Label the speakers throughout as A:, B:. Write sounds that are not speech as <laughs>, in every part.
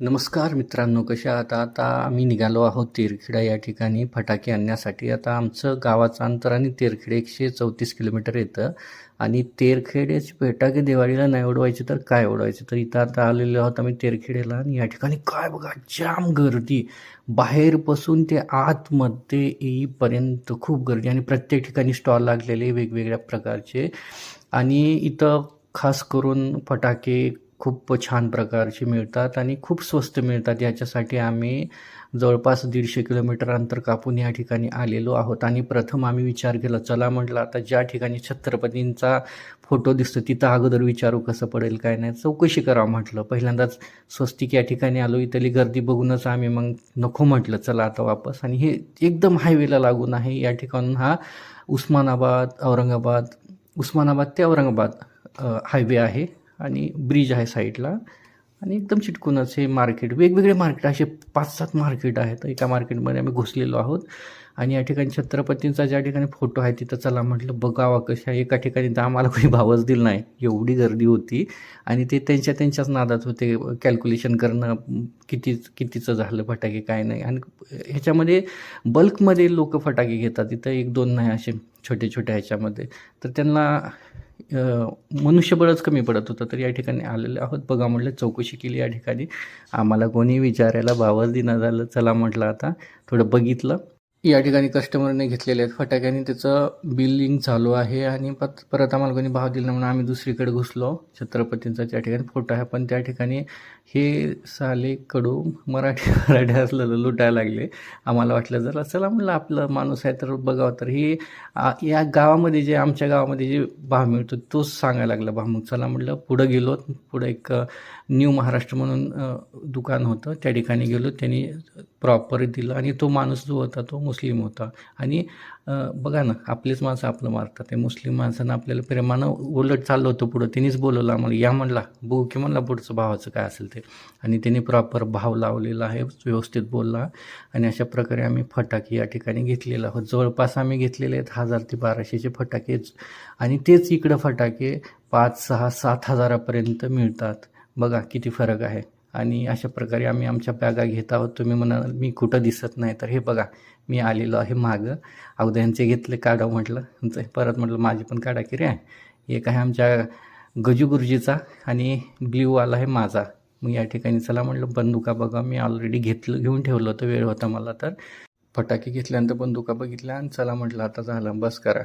A: नमस्कार मित्रांनो कशा आता आता आम्ही निघालो आहोत तेरखेडा या ठिकाणी. फटाके आणण्यासाठी. आता आमचं गावाचं अंतर आणि तेरखेडे एकशे चौतीस किलोमीटर येतं. आणि तेरखेडेच फटाके दिवाळीला नाही उडवायचे तर काय उडवायचे? तर इथं आता आलेलो आहोत आम्ही तेरखेडेला. आणि या ठिकाणी काय बघा जाम गर्दी. बाहेरपासून ते आतमध्ये येईपर्यंत खूप गर्दी. आणि प्रत्येक ठिकाणी स्टॉल लागलेले वेगवेगळ्या प्रकारचे. आणि इथं खास करून फटाके खूप छान प्रकारचे मिळतात आणि खूप स्वस्त मिळतात. याच्यासाठी आम्ही जवळपास दीडशे किलोमीटर अंतर कापून या ठिकाणी आलेलो आहोत. आणि प्रथम आम्ही विचार केला चला म्हटलं आता ज्या ठिकाणी छत्रपतींचा फोटो दिसतो तिथं अगोदर विचारू कसं पडेल काय नाही. चौकशी करावं म्हटलं. पहिल्यांदाच स्वस्तिक या ठिकाणी आलो इथली गर्दी बघूनच आम्ही मग नको म्हटलं चला आता वापस. आणि हे एकदम हायवेला लागून आहे. या ठिकाणून हा उस्मानाबाद औरंगाबाद उस्मानाबाद ते औरंगाबाद हायवे आहे. आणि ब्रिज आहे साईडला. आणि एकदम चिटकूनच हे मार्केट वेगवेगळे मार्केट असे पाच सात मार्केट आहेत. एका मार्केटमध्ये आम्ही घुसलेलो आहोत. आणि या ठिकाणी छत्रपतींचा ज्या ठिकाणी फोटो आहे तिथं चला म्हटलं बघावा कशा एका ठिकाणी तर आम्हाला कोणी भावच दिला नाही. एवढी गर्दी होती. आणि ते त्यांच्या त्यांच्याच नादात होते. कॅल्क्युलेशन करणं किती कितीचं झालं फटाके काय नाही. आणि ह्याच्यामध्ये बल्कमध्ये लोक फटाके घेतात. इथं एक दोन नाही असे छोटे छोटे ह्याच्यामध्ये. तर त्यांना मनुष्यबळच कमी पडत होतं तर या ठिकाणी आलेले आहोत. बघा म्हटलं चौकशी केली या ठिकाणी. आम्हाला कोणी विचारायला भावच दिना झालं. चला म्हटलं आता थोडं बघितलं. या ठिकाणी कस्टमरने घेतलेले आहेत फटाक्याने त्याचं बिलिंग चालू आहे आणि पत परत आम्हाला कोणी भाव दिला म्हणून आम्ही दुसरीकडे घुसलो. छत्रपतींचा त्या ठिकाणी फोटो आहे. पण त्या ठिकाणी हे साले कडू मराठी <laughs> मराठी असलेलं लुटायला लागले. आम्हाला वाटलं जरा चला म्हणलं आपलं माणूस आहे तर बघावं. तर हे या गावामध्ये जे आमच्या गावामध्ये जे भाव मिळतो तोच सांगायला लागला भाव मग चला म्हटलं पुढं गेलो. पुढं एक न्यू महाराष्ट्र म्हणून दुकान होतं. त्या ठिकाणी गेलो. त्यांनी प्रॉपर दिलं. आणि तो माणूस जो होता तो मुस्लिम होता. आणि बघा ना आपलीच माणसं आपलं मारतात. ते मुस्लिम माणसानं आपल्याला प्रेमानं उलट चाललं होतं पुढं. तिनेच बोलवलं आम्हाला या म्हणला बघू की म्हणला पुढचं भावाचं काय असेल ते. आणि त्यांनी प्रॉपर भाव लावलेला आहे व्यवस्थित बोलला. आणि अशा प्रकारे आम्ही फटाके या ठिकाणी घेतलेला आहोत. जवळपास आम्ही घेतलेले आहेत हजार ते बाराशेचे फटाकेच आणि तेच इकडं फटाके पाच सहा सात हजारापर्यंत मिळतात. बघा किती फरक आहे. आणि अशा प्रकारे आम्ही आमच्या बॅगा घेत आहोत. तुम्ही म्हणाल मी कुठं दिसत नाही. तर हे बघा मी आलेलो आहे मागं. अवद्यांचे घेतले काढा म्हटलं. परत म्हटलं माझी पण काढा की रे. एक आहे आमच्या गजूगुरुजीचा आणि ब्ल्यूवाला आहे माझा. मग या ठिकाणी चला म्हटलं बंदुका बघा. मी ऑलरेडी घेतलं घेऊन ठेवलं होतं वेळ होता मला तर. फटाके घेतल्यानंतर बंदुका बघितल्या आणि चला म्हटलं आता झालं बस करा.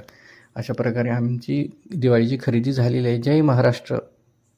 A: अशा प्रकारे आमची दिवाळीची खरेदी झालेली आहे. जय महाराष्ट्र.